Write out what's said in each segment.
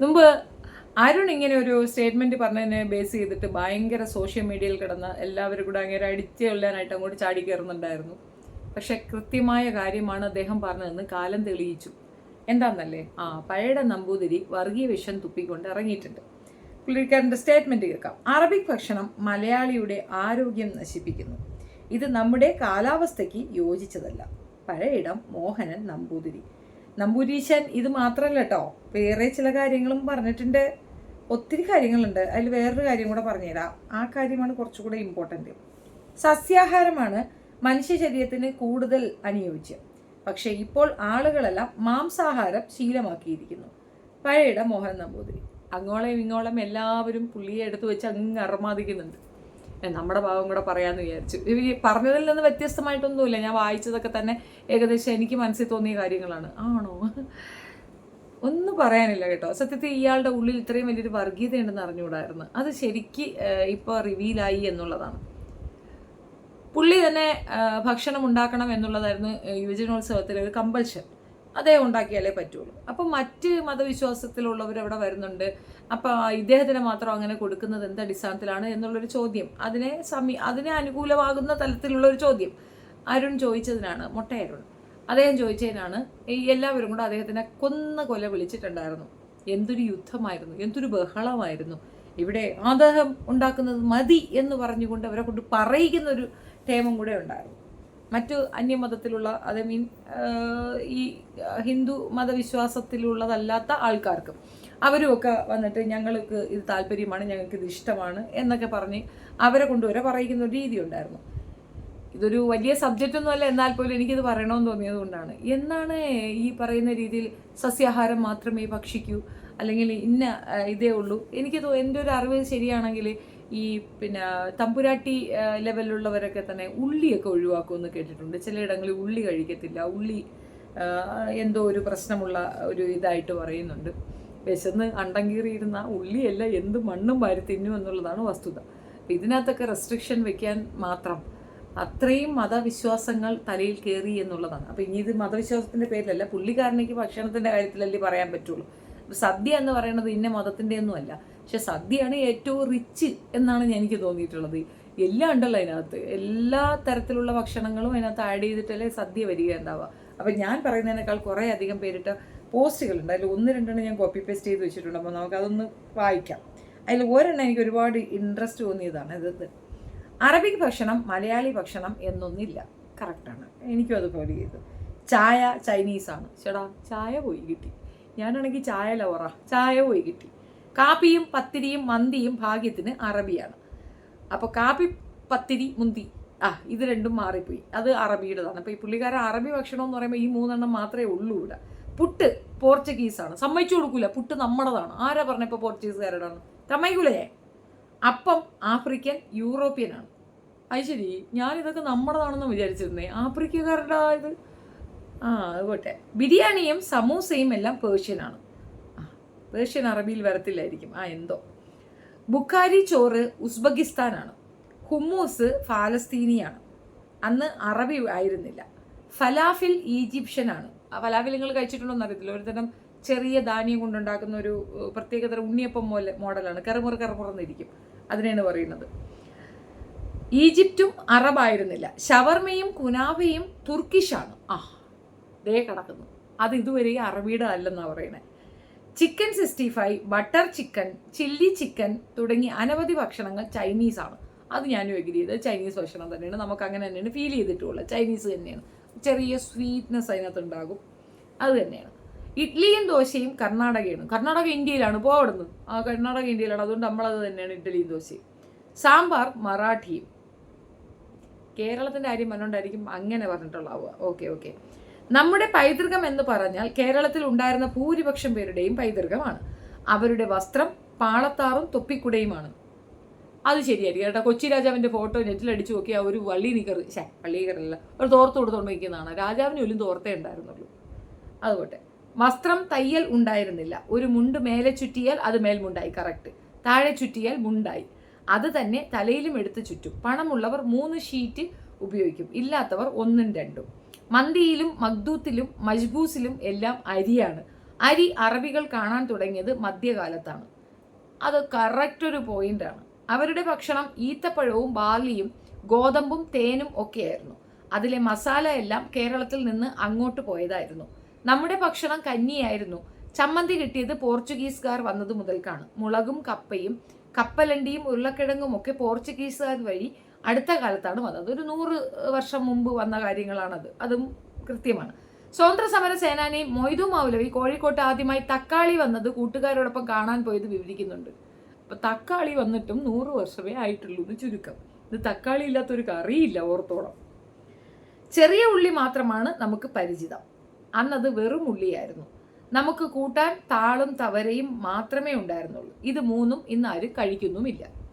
മുമ്പ് അരുൺ ഇങ്ങനെ ഒരു സ്റ്റേറ്റ്മെന്റ് പറഞ്ഞതിനെ ബേസ് ചെയ്തിട്ട് ഭയങ്കര സോഷ്യൽ മീഡിയയിൽ കിടന്ന് എല്ലാവരും കൂടെ അങ്ങനെ അടിച്ച് കൊല്ലാനായിട്ട് അങ്ങോട്ട് ചാടി കയറുന്നുണ്ടായിരുന്നു പക്ഷെ കൃത്യമായ കാര്യമാണ് അദ്ദേഹം പറഞ്ഞതെന്ന് കാലം തെളിയിച്ചു. എന്താണെന്നല്ലേ ആ പഴയ നമ്പൂതിരി വർഗീയ വിഷം തുപ്പിക്കൊണ്ട് ഇറങ്ങിയിട്ടുണ്ട്. പുള്ളിക്കാരന്റെ സ്റ്റേറ്റ്മെന്റ് കേൾക്കാം. അറബിക് ഭക്ഷണം മലയാളിയുടെ ആരോഗ്യം നശിപ്പിക്കുന്നു. ഇത് നമ്മുടെ കാലാവസ്ഥയ്ക്ക് യോജിച്ചതല്ല. പഴയിടം മോഹനൻ നമ്പൂതിരി. നമ്പൂരീശൻ ഇത് മാത്രമല്ല കേട്ടോ വേറെ ചില കാര്യങ്ങളും പറഞ്ഞിട്ടുണ്ട്. ഒത്തിരി കാര്യങ്ങളുണ്ട്. അതിൽ വേറൊരു കാര്യം കൂടെ പറഞ്ഞുതരാം. ആ കാര്യമാണ് കുറച്ചുകൂടെ ഇമ്പോർട്ടന്റ് സസ്യാഹാരമാണ് മനുഷ്യ ശരീരത്തിന് കൂടുതൽ അനുയോജ്യം. പക്ഷേ ഇപ്പോൾ ആളുകളെല്ലാം മാംസാഹാരം ശീലമാക്കിയിരിക്കുന്നു. പഴയിട മോഹൻ നമ്പൂതിരി. അങ്ങോളം ഇങ്ങോളം എല്ലാവരും പുള്ളിയെ എടുത്തു വെച്ച് അങ്ങ് അറമാദിക്കുന്നുണ്ട് നമ്മുടെ ഭാഗം കൂടെ പറയാമെന്ന് വിചാരിച്ചു. ഈ പറഞ്ഞതിൽ നിന്ന് വ്യത്യസ്തമായിട്ടൊന്നുമില്ല. ഞാൻ വായിച്ചതൊക്കെ തന്നെ ഏകദേശം എനിക്ക് മനസ്സിൽ തോന്നിയ കാര്യങ്ങളാണ്. ആണോ? ഒന്നും പറയാനില്ല കേട്ടോ. സത്യത്തിൽ ഇയാളുടെ ഉള്ളിൽ ഇത്രയും വലിയൊരു വർഗീയതയുണ്ടെന്ന് അറിഞ്ഞുകൂടായിരുന്നു. അത് ശരിക്ക് ഇപ്പോൾ റിവീലായി എന്നുള്ളതാണ്. പുള്ളി തന്നെ ഭക്ഷണം ഉണ്ടാക്കണം എന്നുള്ളതായിരുന്നു യുവജനോത്സവത്തിലെ ഒരു കമ്പൽഷൻ. അതേ ഉണ്ടാക്കിയാലേ പറ്റുള്ളൂ. അപ്പം മറ്റ് മതവിശ്വാസത്തിലുള്ളവർ അവിടെ വരുന്നുണ്ട്? അപ്പം ഇദ്ദേഹത്തിന് മാത്രം അങ്ങനെ കൊടുക്കുന്നത് എന്ത് അടിസ്ഥാനത്തിലാണ് എന്നുള്ളൊരു ചോദ്യം. അതിനെ സമീ അതിനെ അനുകൂലമാകുന്ന തലത്തിലുള്ള ഒരു ചോദ്യം. അരുൺ ചോദിച്ചതിനാണ് മൊട്ട അരുൺ അദ്ദേഹം ചോദിച്ചതിനാണ് ഈ എല്ലാവരും കൂടെ അദ്ദേഹത്തിനെ കൊന്ന കൊല വിളിച്ചിട്ടുണ്ടായിരുന്നു. എന്തൊരു യുദ്ധമായിരുന്നു എന്തൊരു ബഹളമായിരുന്നു. ഇവിടെ അദ്ദേഹം ഉണ്ടാക്കുന്നത് മതി എന്ന് പറഞ്ഞുകൊണ്ട് അവരെ കൊണ്ട് പറയിക്കുന്ന ഒരു ടേമും കൂടെ ഉണ്ടായിരുന്നു. മറ്റു അന്യമതത്തിലുള്ള അത് മീൻ ഈ ഹിന്ദു മതവിശ്വാസത്തിലുള്ളതല്ലാത്ത ആൾക്കാർക്കും. അവരുമൊക്കെ വന്നിട്ട് ഞങ്ങൾക്ക് ഇത് താല്പര്യമാണ് ഞങ്ങൾക്ക് ഇത് ഇഷ്ടമാണ് എന്നൊക്കെ പറഞ്ഞ് അവരെ കൊണ്ടുവരെ പറയിക്കുന്ന ഒരു രീതി ഉണ്ടായിരുന്നു. ഇതൊരു വലിയ സബ്ജക്റ്റ് ഒന്നുമല്ല എന്നാൽ പോലും എനിക്കിത് പറയണമെന്ന് തോന്നിയത് കൊണ്ടാണ്. എന്നാണ് ഈ പറയുന്ന രീതിയിൽ സസ്യാഹാരം മാത്രമേ ഭക്ഷിക്കൂ അല്ലെങ്കിൽ ഇന്ന ഇതേ ഉള്ളൂ? എനിക്ക് എന്റെ ഒരു അറിവ് ശരിയാണെങ്കിൽ ഈ പിന്നെ തമ്പുരാട്ടി ലെവലിലുള്ളവരൊക്കെ തന്നെ ഉള്ളിയൊക്കെ ഒഴിവാക്കുമെന്ന് കേട്ടിട്ടുണ്ട്. ചിലയിടങ്ങളിൽ ഉള്ളി കഴിക്കത്തില്ല. ഉള്ളി എന്തോ ഒരു പ്രശ്നമുള്ള ഒരു ഇതായിട്ട് പറയുന്നുണ്ട്. വിശന്ന് അണ്ടങ്കീറിയിരുന്ന ഉള്ളിയല്ല എന്ത് മണ്ണും വാരി തിന്നു എന്നുള്ളതാണ് വസ്തുത. ഇതിനകത്തൊക്കെ റെസ്ട്രിക്ഷൻ വെക്കാൻ മാത്രം അത്രയും മതവിശ്വാസങ്ങൾ തലയിൽ കയറി എന്നുള്ളതാണ്. അപ്പോൾ ഇനി ഇത് മതവിശ്വാസത്തിന്റെ പേരിലല്ല പുള്ളിക്കാരനേക്ക് ഭക്ഷണത്തിന്റെ കാര്യത്തിലല്ലേ പറയാൻ പറ്റുള്ളൂ. സദ്യ എന്ന് പറയുന്നത് ഇന്ന മതത്തിന്റെ ഒന്നും അല്ല പക്ഷെ സദ്യയാണ് ഏറ്റവും റിച്ച് എന്നാണ് എനിക്ക് തോന്നിയിട്ടുള്ളത്. എല്ലാം ഉണ്ടല്ലോ അതിനകത്ത്. എല്ലാ തരത്തിലുള്ള ഭക്ഷണങ്ങളും അതിനകത്ത് ആഡ് ചെയ്തിട്ടല്ലേ സദ്യ വരിക ഉണ്ടാവുക. അപ്പം ഞാൻ പറയുന്നതിനേക്കാൾ കുറേ അധികം പേരിട്ട പോസ്റ്റുകളുണ്ട്. അതിൽ ഒന്ന് രണ്ടെണ്ണം ഞാൻ കോപ്പി പേസ്റ്റ് ചെയ്ത് വെച്ചിട്ടുണ്ട്. അപ്പോൾ നമുക്കതൊന്ന് വായിക്കാം. അതിൽ ഒരെണ്ണം എനിക്ക് ഒരുപാട് ഇൻട്രസ്റ്റ് തോന്നിയതാണ്. ഇത് അറബിക് ഭക്ഷണം മലയാളി ഭക്ഷണം എന്നൊന്നില്ല. കറക്റ്റാണ് എനിക്കും അത് അതുപോലെ ചെയ്തു ചായ ചൈനീസാണ്. ചേടാ ചായ പോയി കിട്ടി. ഞാനാണെങ്കിൽ ചായ ലവറ ചായ പോയി കിട്ടി. കാപ്പിയും പത്തിരിയും മന്തിയും ഭാഗ്യത്തിന് അറബിയാണ്. അപ്പോൾ കാപ്പി പത്തിരി മുന്തി ആ ഇത് രണ്ടും മാറിപ്പോയി. അത് അറബിയുടേതാണ്. അപ്പോൾ ഈ പുള്ളിക്കാരൻ അറബി ഭക്ഷണം എന്ന് പറയുമ്പോൾ ഈ മൂന്നെണ്ണം മാത്രമേ ഉള്ളൂ ഇവിടെ. പുട്ട് പോർച്ചുഗീസാണ്. സമ്മതിച്ചു കൊടുക്കൂല. പുട്ട് നമ്മുടേതാണ്. ആരാ പറഞ്ഞപ്പോൾ പോർച്ചുഗീസുകാരുടെയാണ് സമ്മതിക്കൂലേ അപ്പം ആഫ്രിക്കൻ യൂറോപ്യനാണ്. അത് ശരി. ഞാനിതൊക്കെ നമ്മുടേതാണെന്ന് വിചാരിച്ചിരുന്നേ. ആഫ്രിക്കക്കാരുടെ ഇത്? ആ അതുപോട്ടെ ബിരിയാണിയും സമൂസയും എല്ലാം പേർഷ്യനാണ്. പേർഷ്യൻ അറബിയിൽ വരത്തില്ലായിരിക്കും. ആ എന്തോ. ബുഖാരി ചോറ് ഉസ്ബെക്കിസ്ഥാനാണ്. ഹുമ്മൂസ് ഫാലസ്തീനിയാണ്. അന്ന് അറബി ആയിരുന്നില്ല. ഫലാഫിൽ ഈജിപ്ഷ്യനാണ്. ആ ഫലാഫിൽ നിങ്ങൾ കഴിച്ചിട്ടുണ്ടോ എന്ന് അറിയത്തില്ല ഒരു ചെറിയ ധാന്യം കൊണ്ടുണ്ടാക്കുന്ന ഒരു പ്രത്യേകതരം ഉണ്ണിയപ്പം പോലെ മോഡലാണ്. കറുമുറ കറുമുറന്നിരിക്കും. അതിനെയാണ് പറയുന്നത്. ഈജിപ്തും അറബായിരുന്നില്ല. ഷവർമയും കുനാവയും തുർക്കിഷാണ്. ആ ദേ കടക്കുന്നു. അത് ഇതുവരെ അറബിയുടെ അല്ലെന്നാണ് പറയുന്നത് chicken sixty five butter chicken chilli chicken തുടങ്ങി അനവധി ഭക്ഷണങ്ങൾ ചൈനീസാണ്. അത് ഞാനും എഗ്രി ചെയ്ത് ചൈനീസ് ഭക്ഷണം തന്നെയാണ്. നമുക്ക് അങ്ങനെ തന്നെയാണ് ഫീൽ ചെയ്തിട്ടുള്ളത്. ചൈനീസ് തന്നെയാണ്. ചെറിയ സ്വീറ്റ്നെസ് അതിനകത്ത് ഉണ്ടാകും. അത് തന്നെയാണ്. ഇഡ്ഡലിയും ദോശയും കർണാടകയാണ്. കർണാടക ഇന്ത്യയിലാണ് പോ അവിടുന്ന് ആ കർണാടക ഇന്ത്യയിലാണ്. അതുകൊണ്ട് നമ്മളത് തന്നെയാണ് ഇഡ്ഡലിയും ദോശയും. സാമ്പാർ മറാഠിയും. കേരളത്തിന്റെ കാര്യം പറഞ്ഞുകൊണ്ടായിരിക്കും അങ്ങനെ പറഞ്ഞിട്ടുള്ളാവുക ഓക്കെ ഓക്കെ നമ്മുടെ പൈതൃകം എന്ന് പറഞ്ഞാൽ കേരളത്തിൽ ഉണ്ടായിരുന്ന ഭൂരിപക്ഷം പേരുടെയും പൈതൃകമാണ്. അവരുടെ വസ്ത്രം പാളത്താറും തൊപ്പിക്കുടയുമാണ്. അത് ശരിയായിരിക്കും കേട്ടോ. കൊച്ചി രാജാവിന്റെ ഫോട്ടോ നെറ്റിൽ അടിച്ചു നോക്കിയാൽ ഒരു വള്ളി നിക്കർ ശേ വള്ളി നിക്കറല്ല ഒരു തോർത്ത് നിൽക്കുന്നതാണ്. രാജാവിന് ഒലും തോർത്തേ ഉണ്ടായിരുന്നുള്ളൂ. അതുകൊട്ടെ വസ്ത്രം തയ്യൽ ഉണ്ടായിരുന്നില്ല. ഒരു മുണ്ട് മേലെ ചുറ്റിയാൽ അത് മേൽമുണ്ടായി. കറക്റ്റ്. താഴെ ചുറ്റിയാൽ മുണ്ടായി. അത് തന്നെ തലയിലും എടുത്ത് ചുറ്റും. പണമുള്ളവർ മൂന്ന് ഷീറ്റ് ഉപയോഗിക്കും. ഇല്ലാത്തവർ ഒന്നും രണ്ടും. മന്തിയിലും മഗ്ദൂത്തിലും മജ്ബൂസിലും എല്ലാം അരിയാണ്. അരി അറബികൾ കാണാൻ തുടങ്ങിയത് മധ്യകാലത്താണ്. അത് കറക്റ്റ് ഒരു പോയിന്റാണ് അവരുടെ ഭക്ഷണം ഈത്തപ്പഴവും ബാർലിയും ഗോതമ്പും തേനും ഒക്കെയായിരുന്നു. അതിലെ മസാല എല്ലാം കേരളത്തിൽ നിന്ന് അങ്ങോട്ട് പോയതായിരുന്നു. നമ്മുടെ ഭക്ഷണം കഞ്ഞിയായിരുന്നു ചമ്മന്തി കിട്ടിയത് പോർച്ചുഗീസുകാർ വന്നത് മുതൽക്കാണ്. മുളകും കപ്പയും കപ്പലണ്ടിയും ഉരുളക്കിഴങ്ങും ഒക്കെ പോർച്ചുഗീസുകാർ വഴി അടുത്ത കാലത്താണ് വന്നത്. ഒരു നൂറ് വർഷം മുമ്പ് വന്ന കാര്യങ്ങളാണത്. അതും കൃത്യമാണ്. സ്വാതന്ത്ര്യ സമര സേനാനി മൊയ്തു മൗലവി കോഴിക്കോട്ട് ആദ്യമായി തക്കാളി വന്നത് കൂട്ടുകാരോടൊപ്പം കാണാൻ പോയത് വിവരിക്കുന്നുണ്ട്. അപ്പൊ തക്കാളി വന്നിട്ടും നൂറ് വർഷമേ ആയിട്ടുള്ളൂ എന്ന് ചുരുക്കം. ഇത് തക്കാളി ഇല്ലാത്തൊരു കറിയില്ല ഓർത്തോളം. ചെറിയ ഉള്ളി മാത്രമാണ് നമുക്ക് പരിചിതം. അന്നത് വെറും ഉള്ളിയായിരുന്നു. നമുക്ക് കൂട്ടാൻ താളും തവരയും മാത്രമേ ഉണ്ടായിരുന്നുള്ളൂ. ഇത് മൂന്നും ഇന്ന് ആരും കഴിക്കുന്നുമില്ല.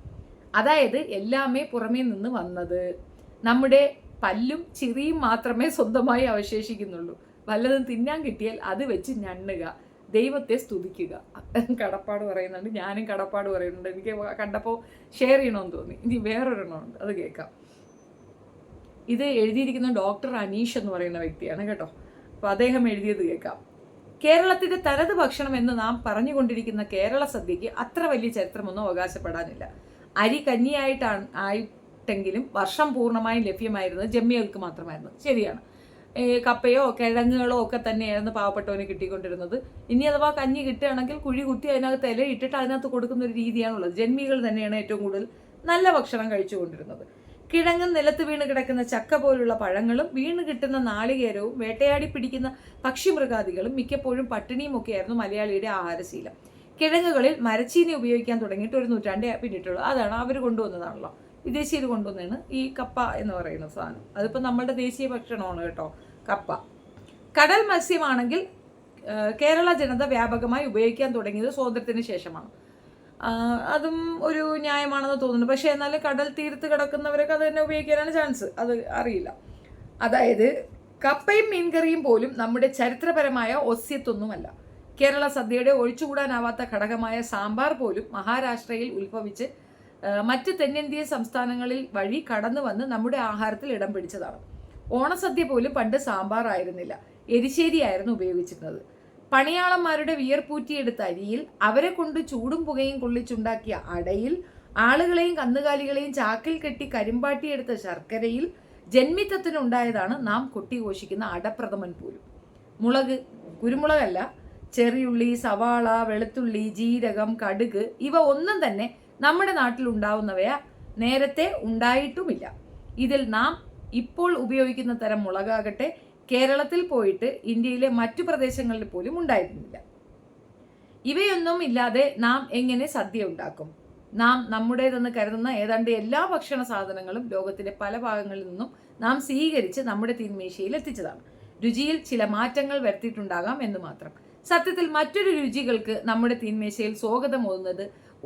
അതായത് എല്ലാമേ പുറമേ നിന്ന് വന്നത്. നമ്മുടെ പല്ലും ചിറിയും മാത്രമേ സ്വന്തമായി അവശേഷിക്കുന്നുള്ളൂ. വല്ലതും തിന്നാൻ കിട്ടിയാൽ അത് വെച്ച് ഞണ്ണുക ദൈവത്തെ സ്തുതിക്കുക. കടപ്പാട് പറയുന്നുണ്ട്. ഞാനും കടപ്പാട് പറയുന്നുണ്ട്. എനിക്ക് കണ്ടപ്പോൾ ഷെയർ ചെയ്യണമെന്ന് തോന്നി. ഇനി വേറൊരെണ്ണമുണ്ട് അത് കേൾക്കാം. ഇത് എഴുതിയിരിക്കുന്ന ഡോക്ടർ അനീഷ് എന്ന് പറയുന്ന വ്യക്തിയാണ് കേട്ടോ. അപ്പോൾ അദ്ദേഹം എഴുതിയത് കേൾക്കാം. കേരളത്തിന്റെ തനത് ഭക്ഷണം എന്ന് നാം പറഞ്ഞുകൊണ്ടിരിക്കുന്ന കേരള സദ്യയ്ക്ക് അത്ര വലിയ ചരിത്രമൊന്നും അവകാശപ്പെടാനില്ല. അരി കഞ്ഞിയായിട്ടാണ് ആയിട്ടെങ്കിലും വർഷം പൂർണമായും ലഭ്യമായിരുന്നത് ജമ്മികൾക്ക് മാത്രമായിരുന്നു. ശരിയാണ്. കപ്പയോ കിഴങ്ങുകളോ ഒക്കെ തന്നെയായിരുന്നു പാവപ്പെട്ടവന് കിട്ടിക്കൊണ്ടിരുന്നത്. ഇനി അഥവാ കഞ്ഞി കിട്ടുകയാണെങ്കിൽ കുഴി കുത്തി അതിനകത്ത് ഇല ഇട്ടിട്ട് അതിനകത്ത് കൊടുക്കുന്ന ഒരു രീതിയാണുള്ളത്. ജന്മികൾ തന്നെയാണ് ഏറ്റവും കൂടുതൽ നല്ല ഭക്ഷണം കഴിച്ചുകൊണ്ടിരുന്നത്. കിഴങ്ങും നിലത്ത് വീണ് കിടക്കുന്ന ചക്ക പോലുള്ള പഴങ്ങളും വീണ് കിട്ടുന്ന നാളികേരവും വേട്ടയാടി പിടിക്കുന്ന പക്ഷിമൃഗാദികളും മിക്കപ്പോഴും പട്ടിണിയും ഒക്കെയായിരുന്നു മലയാളിയുടെ ആഹാരശീലം. കിഴങ്ങുകളിൽ മരച്ചീനി ഉപയോഗിക്കാൻ തുടങ്ങിയിട്ട് ഒരു നൂറ്റാണ്ടേ പിന്നിട്ടുള്ളൂ. അതാണ് അവർ കൊണ്ടുവന്നതാണല്ലോ. വിദേശീയർ കൊണ്ടുവന്നതാണ് ഈ കപ്പ എന്ന് പറയുന്ന സാധനം. അതിപ്പോൾ നമ്മളുടെ ദേശീയ ഭക്ഷണമാണ് കേട്ടോ കപ്പ. കടൽ മത്സ്യമാണെങ്കിൽ കേരള ജനത വ്യാപകമായി ഉപയോഗിക്കാൻ തുടങ്ങിയത് സ്വാതന്ത്ര്യത്തിന് ശേഷമാണ്. അതും ഒരു ന്യായമാണെന്ന് തോന്നുന്നു. പക്ഷേ എന്നാൽ കടൽ തീരത്ത് കിടക്കുന്നവരൊക്കെ അത് തന്നെ ഉപയോഗിക്കാനാണ് ചാൻസ്. അത് അറിയില്ല. അതായത് കപ്പയും മീൻകറിയും പോലും നമ്മുടെ ചരിത്രപരമായ ഒസ്യത്തൊന്നുമല്ല. കേരള സദ്യയുടെ ഒഴിച്ചുകൂടാനാവാത്ത ഘടകമായ സാമ്പാർ പോലും മഹാരാഷ്ട്രയിൽ ഉത്ഭവിച്ച് മറ്റ് തെന്നിന്ത്യൻ സംസ്ഥാനങ്ങളിൽ വഴി കടന്നു വന്ന് നമ്മുടെ ആഹാരത്തിൽ ഇടം പിടിച്ചതാണ്. ഓണസദ്യ പോലും പണ്ട് സാമ്പാർ ആയിരുന്നില്ല. എരിശ്ശേരിയായിരുന്നു ഉപയോഗിച്ചിരുന്നത്. പണിയാളന്മാരുടെ വിയർപ്പൂറ്റിയെടുത്ത അരിയിൽ അവരെ കൊണ്ട് ചൂടും പുകയും കൊള്ളിച്ചുണ്ടാക്കിയ അടയിൽ ആളുകളെയും കന്നുകാലികളെയും ചാക്കിൽ കെട്ടി കരിമ്പാട്ടിയെടുത്ത ശർക്കരയിൽ ജന്മിത്തത്തിനുണ്ടായതാണ് നാം കൊട്ടിഘോഷിക്കുന്ന അടപ്രഥമൻ പോലും. മുളക് കുരുമുളകല്ല ചെറിയുള്ളി സവാള വെളുത്തുള്ളി ജീരകം കടുക് ഇവ ഒന്നും തന്നെ നമ്മുടെ നാട്ടിൽ ഉണ്ടാവുന്നവയാ. നേരത്തെ ഉണ്ടായിട്ടുമില്ല. ഇതിൽ നാം ഇപ്പോൾ ഉപയോഗിക്കുന്ന തരം മുളകാകട്ടെ കേരളത്തിൽ പോയിട്ട് ഇന്ത്യയിലെ മറ്റു പ്രദേശങ്ങളിൽ പോലും ഉണ്ടായിരുന്നില്ല. ഇവയൊന്നും ഇല്ലാതെ നാം എങ്ങനെ സദ്യ ഉണ്ടാക്കും? നാം നമ്മുടേതെന്ന് കരുതുന്ന ഏതാണ്ട് എല്ലാ ഭക്ഷണ സാധനങ്ങളും ലോകത്തിലെ പല ഭാഗങ്ങളിൽ നിന്നും നാം സ്വീകരിച്ച് നമ്മുടെ തീന്മേശയിൽ എത്തിച്ചതാണ്. രുചിയിൽ ചില മാറ്റങ്ങൾ വരുത്തിയിട്ടുണ്ടാകാം എന്ന് മാത്രം. സത്യത്തിൽ മറ്റൊരു രുചികൾക്ക് നമ്മുടെ തീന്മേശയിൽ സ്വാഗതം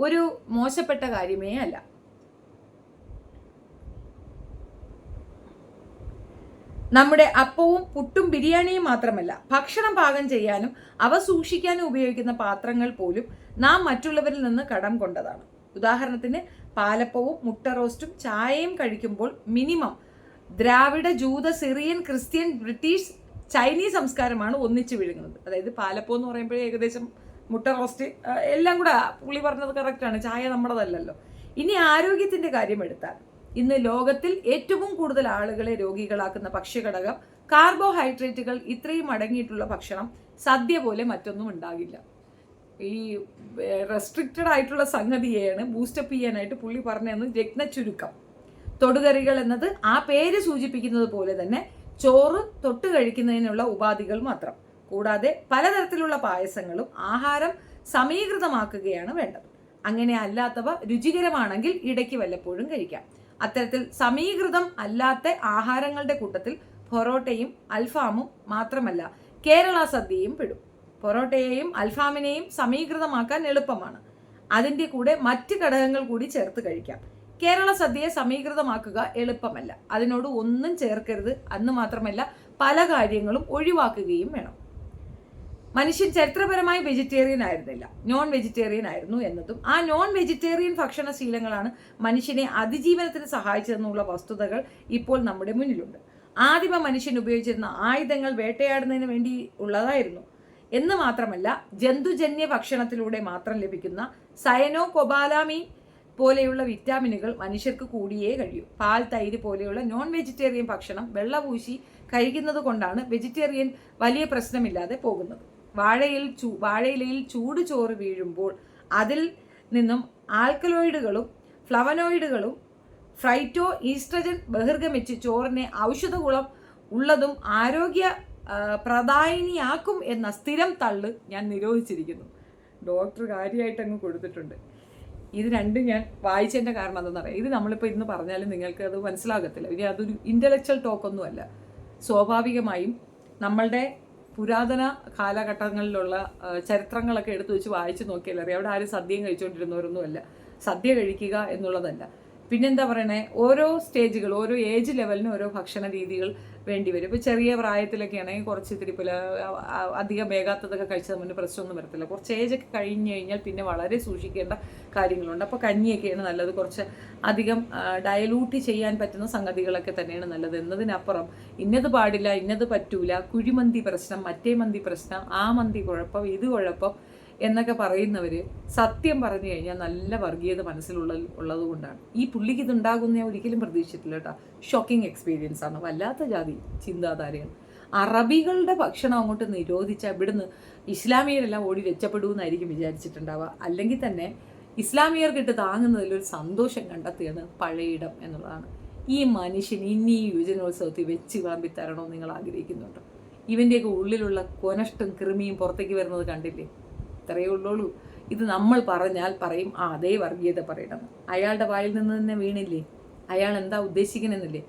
ഒരു മോശപ്പെട്ട കാര്യമേ അല്ല. നമ്മുടെ അപ്പവും പുട്ടും ബിരിയാണിയും മാത്രമല്ല ഭക്ഷണം പാകം ചെയ്യാനും അവ സൂക്ഷിക്കാനും ഉപയോഗിക്കുന്ന പാത്രങ്ങൾ പോലും നാം മറ്റുള്ളവരിൽ നിന്ന് കടം കൊണ്ടതാണ്. ഉദാഹരണത്തിന് പാലപ്പവും മുട്ട റോസ്റ്റും ചായയും കഴിക്കുമ്പോൾ മിനിമം ദ്രാവിഡ ജൂത സിറിയൻ ക്രിസ്ത്യൻ ബ്രിട്ടീഷ് ചൈനീസ് സംസ്കാരമാണ് ഒന്നിച്ച് വിഴുങ്ങുന്നത്. അതായത് പാലപ്പോ എന്ന് പറയുമ്പോൾ ഏകദേശം മുട്ട റോസ്റ്റ് എല്ലാം കൂടെ പുള്ളി പറഞ്ഞത് കറക്റ്റാണ് ചായ നമ്മുടേതല്ലല്ലോ. ഇനി ആരോഗ്യത്തിന്റെ കാര്യം എടുത്താൽ ഇന്ന് ലോകത്തിൽ ഏറ്റവും കൂടുതൽ ആളുകളെ രോഗികളാക്കുന്ന ഭക്ഷ്യഘടകം കാർബോഹൈഡ്രേറ്റുകൾ ഇത്രയും അടങ്ങിയിട്ടുള്ള ഭക്ഷണം സദ്യ പോലെ മറ്റൊന്നും ഉണ്ടാകില്ല. ഈ റെസ്ട്രിക്റ്റഡ് ആയിട്ടുള്ള സംഗതിയെയാണ് ബൂസ്റ്റപ്പ് ചെയ്യാനായിട്ട് പുള്ളി പറഞ്ഞതെന്ന് രത്ന ചുരുക്കം തൊടുകറികൾ എന്നത് ആ പേര് സൂചിപ്പിക്കുന്നത് പോലെ തന്നെ ചോറ് തൊട്ട് കഴിക്കുന്നതിനുള്ള ഉപാധികൾ മാത്രം. കൂടാതെ പലതരത്തിലുള്ള പായസങ്ങളും ആഹാരം സമീകൃതമാക്കുകയാണ് വേണ്ടത്. അങ്ങനെ അല്ലാത്തവ രുചികരമാണെങ്കിൽ ഇടയ്ക്ക് വല്ലപ്പോഴും കഴിക്കാം. അത്തരത്തിൽ സമീകൃതം അല്ലാത്ത ആഹാരങ്ങളുടെ കൂട്ടത്തിൽ പൊറോട്ടയും അൽഫാമും മാത്രമല്ല കേരള സദ്യയും പെടും. പൊറോട്ടയെയും അൽഫാമിനെയും സമീകൃതമാക്കാൻ എളുപ്പമാണ്. അതിന്റെ കൂടെ മറ്റ് ഘടകങ്ങൾ കൂടി ചേർത്ത് കഴിക്കാം. കേരള സദ്യയെ സമീകൃതമാക്കുക എളുപ്പമല്ല. അതിനോട് ഒന്നും ചേർക്കരുത്. അന്ന് മാത്രമല്ല പല കാര്യങ്ങളും ഒഴിവാക്കുകയും വേണം. മനുഷ്യൻ ചരിത്രപരമായി വെജിറ്റേറിയൻ ആയിരുന്നില്ല. നോൺ വെജിറ്റേറിയൻ ആയിരുന്നു എന്നതും ആ നോൺ വെജിറ്റേറിയൻ ഭക്ഷണശീലങ്ങളാണ് മനുഷ്യനെ അതിജീവനത്തിന് സഹായിച്ചതെന്നുള്ള വസ്തുതകൾ ഇപ്പോൾ നമ്മുടെ മുന്നിലുണ്ട്. ആദിമ മനുഷ്യൻ ഉപയോഗിച്ചിരുന്ന ആയുധങ്ങൾ വേട്ടയാടുന്നതിന് വേണ്ടി ഉള്ളതായിരുന്നു. എന്ന് മാത്രമല്ല ജന്തുജന്യ ഭക്ഷണത്തിലൂടെ മാത്രം ലഭിക്കുന്ന സയനോ കൊബാലാമീൻ പോലെയുള്ള വിറ്റാമിനുകൾ മനുഷ്യർക്ക് കൂടിയേ കഴിയൂ. പാൽ തൈര് പോലെയുള്ള നോൺ വെജിറ്റേറിയൻ ഭക്ഷണം വെള്ളപൂശി കഴിക്കുന്നത് കൊണ്ടാണ് വെജിറ്റേറിയൻ വലിയ പ്രശ്നമില്ലാതെ പോകുന്നത്. വാഴയിൽ ചൂ വാഴയിലയിൽ ചൂട് ചോറ് വീഴുമ്പോൾ അതിൽ നിന്നും ആൽക്കലോയിഡുകളും ഫ്ലവനോയിഡുകളും ഫ്രൈറ്റോ ഈസ്ട്രജൻ ബഹിർഗമിച്ച് ചോറിനെ ഔഷധഗുണം ഉള്ളതും ആരോഗ്യ പ്രദായിനിയാക്കും എന്ന സ്ഥിരം തള്ള് ഞാൻ നിരോധിച്ചിരിക്കുന്നു. ഡോക്ടർ കാര്യമായിട്ടങ്ങ് കൊടുത്തിട്ടുണ്ട്. ഇത് രണ്ടും ഞാൻ വായിച്ചതിന്റെ കാരണം എന്താണെന്നറിയാം ഇത് നമ്മളിപ്പോൾ ഇന്ന് പറഞ്ഞാലും നിങ്ങൾക്ക് അത് മനസ്സിലാകത്തില്ല. ഇനി അതൊരു ഇന്റലക്ച്വൽ ടോക്കൊന്നുമല്ല സ്വാഭാവികമായും നമ്മളുടെ പുരാതന കാലഘട്ടങ്ങളിലുള്ള ചരിത്രങ്ങളൊക്കെ എടുത്തു വെച്ച് വായിച്ചു നോക്കിയാലറിയാം. അവിടെ ആരും സദ്യയും കഴിച്ചുകൊണ്ടിരുന്നവരൊന്നുമല്ല. സദ്യ കഴിക്കുക എന്നുള്ളതല്ല. പിന്നെന്താ പറയണേ? ഓരോ സ്റ്റേജുകൾ ഓരോ ഏജ് ലെവലിന് ഓരോ ഭക്ഷണ രീതികൾ വേണ്ടി വരും. ഇപ്പോൾ ചെറിയ പ്രായത്തിലൊക്കെ ആണെങ്കിൽ കുറച്ച് ഇത്തിരി പോലെ അധികം വേഗാത്തതൊക്കെ കഴിച്ചാൽ മുന്നേ പ്രശ്നമൊന്നും വരത്തില്ല. കുറച്ച് ഏജൊക്കെ കഴിഞ്ഞ് കഴിഞ്ഞാൽ പിന്നെ വളരെ സൂക്ഷിക്കേണ്ട കാര്യങ്ങളുണ്ട്. അപ്പോൾ കഞ്ഞിയൊക്കെയാണ് നല്ലത്. കുറച്ച് അധികം ഡയലൂട്ട് ചെയ്യാൻ പറ്റുന്ന സംഗതികളൊക്കെ തന്നെയാണ് നല്ലത്. എന്നതിനപ്പുറം ഇന്നത് പാടില്ല ഇന്നത് പറ്റൂല കുഴിമന്തി പ്രശ്നം മറ്റേ മന്തി പ്രശ്നം ആ മന്തി കുഴപ്പം ഇത് കുഴപ്പം എന്നൊക്കെ പറയുന്നവർ സത്യം പറഞ്ഞു കഴിഞ്ഞാൽ നല്ല വർഗീയത മനസ്സിലുള്ള ഉള്ളത് കൊണ്ടാണ്. ഈ പുള്ളിക്ക് ഇതുണ്ടാകുന്ന ഞാൻ ഒരിക്കലും പ്രതീക്ഷിച്ചിട്ടില്ല കേട്ടോ. ഷോക്കിംഗ് എക്സ്പീരിയൻസ് ആണ്. വല്ലാത്ത ജാതി ചിന്താധാരയാണ്. അറബികളുടെ ഭക്ഷണം അങ്ങോട്ട് നിരോധിച്ച ഇവിടുന്ന് ഇസ്ലാമിയരെല്ലാം ഓടി രക്ഷപ്പെടുമെന്നായിരിക്കും വിചാരിച്ചിട്ടുണ്ടാവുക. അല്ലെങ്കിൽ തന്നെ ഇസ്ലാമിയർക്കിട്ട് താങ്ങുന്നതിലൊരു സന്തോഷം കണ്ടെത്തിയാണ് പഴയിടം എന്നുള്ളതാണ്. ഈ മനുഷ്യൻ ഇനി ഈ യുവജനോത്സവത്തിൽ വെച്ച് വിളമ്പി തരണമെന്ന് നിങ്ങൾ ആഗ്രഹിക്കുന്നുണ്ടോ? ഇവന്റെയൊക്കെ ഉള്ളിലുള്ള കൊനഷ്ടം കൃമിയും പുറത്തേക്ക് വരുന്നത് കണ്ടില്ലേ? ഇത്രയേ ഉള്ളൂ ഇത് നമ്മൾ പറഞ്ഞാൽ പറയും ആ അതേ വർഗീയത പറയണം. അയാളുടെ വായിൽ നിന്ന് തന്നെ വീണില്ലേ? അയാൾ എന്താ ഉദ്ദേശിക്കണമെന്നില്ലേ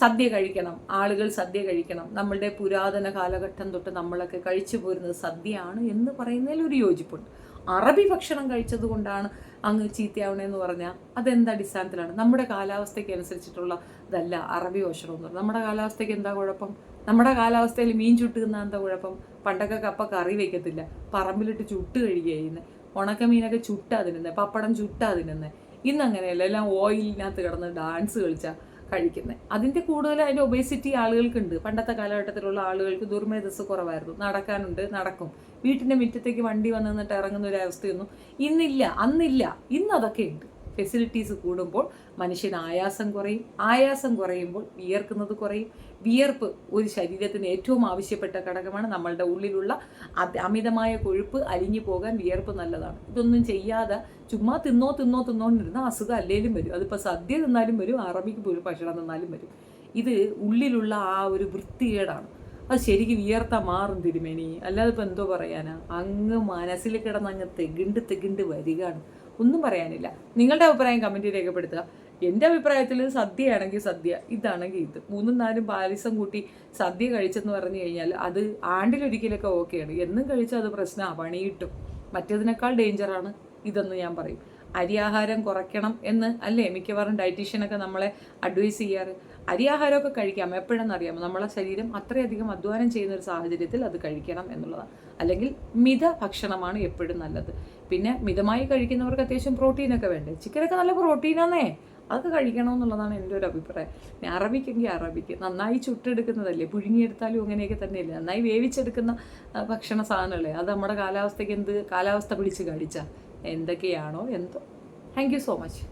സദ്യ കഴിക്കണം ആളുകൾ സദ്യ കഴിക്കണം. നമ്മളുടെ പുരാതന കാലഘട്ടം തൊട്ട് നമ്മളൊക്കെ കഴിച്ചു പോരുന്നത് സദ്യയാണ് എന്ന് പറയുന്നതിൽ ഒരു യോജിപ്പുണ്ട്. അറബി ഭക്ഷണം കഴിച്ചത് കൊണ്ടാണ് അങ്ങ് ചീത്തയാവണേന്ന് പറഞ്ഞാൽ അതെന്ത് അടിസ്ഥാനത്തിലാണ്? നമ്മുടെ കാലാവസ്ഥയ്ക്ക് അനുസരിച്ചിട്ടുള്ള ഇതല്ല അറബി ഭക്ഷണം എന്ന് പറഞ്ഞാൽ നമ്മുടെ കാലാവസ്ഥയ്ക്ക് എന്താ കുഴപ്പം? നമ്മുടെ കാലാവസ്ഥയിൽ മീൻ ചുട്ടുന്ന എന്താ കുഴപ്പം? പണ്ടൊക്കെ കപ്പ കറി വെക്കത്തില്ല. പറമ്പിലിട്ട് ചുട്ട് കഴിക്കുക ചെയ്യുന്നത് ഉണക്കമീനൊക്കെ ചുട്ടാ തിന്നുന്നത് പപ്പടം ചുട്ടാ തിന്നുന്നത് ഇന്ന് അങ്ങനെയല്ല എല്ലാം ഓയിലിനകത്ത് കിടന്ന് ഡാൻസ് കളിച്ചാൽ കഴിക്കുന്നത് അതിന്റെ കൂടുതൽ അതിന്റെ ഒബേസിറ്റി ആളുകൾക്കുണ്ട്. പണ്ടത്തെ കാലഘട്ടത്തിലുള്ള ആളുകൾക്ക് ദുർമേധസ് കുറവായിരുന്നു നടക്കാനുണ്ട് നടക്കും. വീട്ടിന്റെ മുറ്റത്തേക്ക് വണ്ടി വന്ന് നിന്നിട്ട് ഇറങ്ങുന്ന ഒരു അവസ്ഥയൊന്നും ഇന്നില്ല അന്നില്ല. ഇന്ന് അതൊക്കെ ഉണ്ട്. ഫെസിലിറ്റീസ് കൂടുമ്പോൾ മനുഷ്യൻ ആയാസം കുറയും. ആയാസം കുറയുമ്പോൾ വിയർക്കുന്നത് കുറയും. വിയർപ്പ് ഒരു ശരീരത്തിന് ഏറ്റവും ആവശ്യപ്പെട്ട ഘടകമാണ്. നമ്മളുടെ ഉള്ളിലുള്ള അമിതമായ കൊഴുപ്പ് അലിഞ്ഞു പോകാൻ വിയർപ്പ് നല്ലതാണ്. ഇതൊന്നും ചെയ്യാതെ ചുമ്മാ തിന്നോ തിന്നോ തിന്നോണ്ടിരുന്ന അസുഖം അല്ലേലും വരും. അതിപ്പോൾ സദ്യ തിന്നാലും വരും അറബിക്ക് പോലും ഭക്ഷണം തിന്നാലും വരും. ഇത് ഉള്ളിലുള്ള ആ ഒരു വൃത്തികേടാണ്. അത് ശരിക്കും വിയർത്ത മാറും തിരുമേനി. അല്ലാതെ ഇപ്പം എന്തോ പറയാനാ? അങ്ങ് മനസ്സിൽ കിടന്ന് അങ്ങ് തെകിണ്ട് തെകിണ്ട് വരികയാണ്. ഒന്നും പറയാനില്ല. നിങ്ങളുടെ അഭിപ്രായം കമന്റിൽ രേഖപ്പെടുത്തുക. എന്റെ അഭിപ്രായത്തിൽ സദ്യയാണെങ്കിൽ സദ്യ ഇതാണെങ്കിൽ ഇത്. മൂന്നും നാലും പാലിസം കൂട്ടി സദ്യ കഴിച്ചെന്ന് പറഞ്ഞു കഴിഞ്ഞാൽ അത് ആണ്ടിലൊരിക്കലൊക്കെ ഓക്കെയാണ്. എന്നും കഴിച്ചാൽ അത് പ്രശ്നമാണ് പണി കിട്ടും മറ്റേതിനേക്കാൾ ഡേഞ്ചറാണ് ഇതെന്ന് ഞാൻ പറയും. അരിയാഹാരം കുറയ്ക്കണം എന്ന് അല്ലേ മിക്കവാറും ഡയറ്റീഷ്യനൊക്കെ നമ്മളെ അഡ്വൈസ് ചെയ്യാറ്? അരിയാഹാരമൊക്കെ കഴിക്കാം എപ്പോഴെന്ന് അറിയാമോ? നമ്മളെ ശരീരം അത്രയധികം അധ്വാനം ചെയ്യുന്ന ഒരു സാഹചര്യത്തിൽ അത് കഴിക്കണം എന്നുള്ളതാണ്. അല്ലെങ്കിൽ മിത ഭക്ഷണമാണ് എപ്പോഴും നല്ലത്. പിന്നെ മിതമായി കഴിക്കുന്നവർക്ക് അത്യാവശ്യം പ്രോട്ടീനൊക്കെ വേണ്ടേ? ചിക്കനൊക്കെ നല്ല പ്രോട്ടീനാന്നേ അതൊക്കെ കഴിക്കണം എന്നുള്ളതാണ് എന്റെ ഒരു അഭിപ്രായം. പിന്നെ അറബിക്കെങ്കിൽ അറബിക്ക് നന്നായി ചുട്ടെടുക്കുന്നതല്ലേ? പുഴുങ്ങിയെടുത്താലും അങ്ങനെയൊക്കെ തന്നെയല്ലേ? നന്നായി വേവിച്ചെടുക്കുന്ന ഭക്ഷണ സാധനമല്ലേ? അത് നമ്മുടെ കാലാവസ്ഥയ്ക്ക് എന്ത് കാലാവസ്ഥ പിടിച്ച് കാണിച്ച? എന്തൊക്കെയാണോ എന്തോ. Thank you so much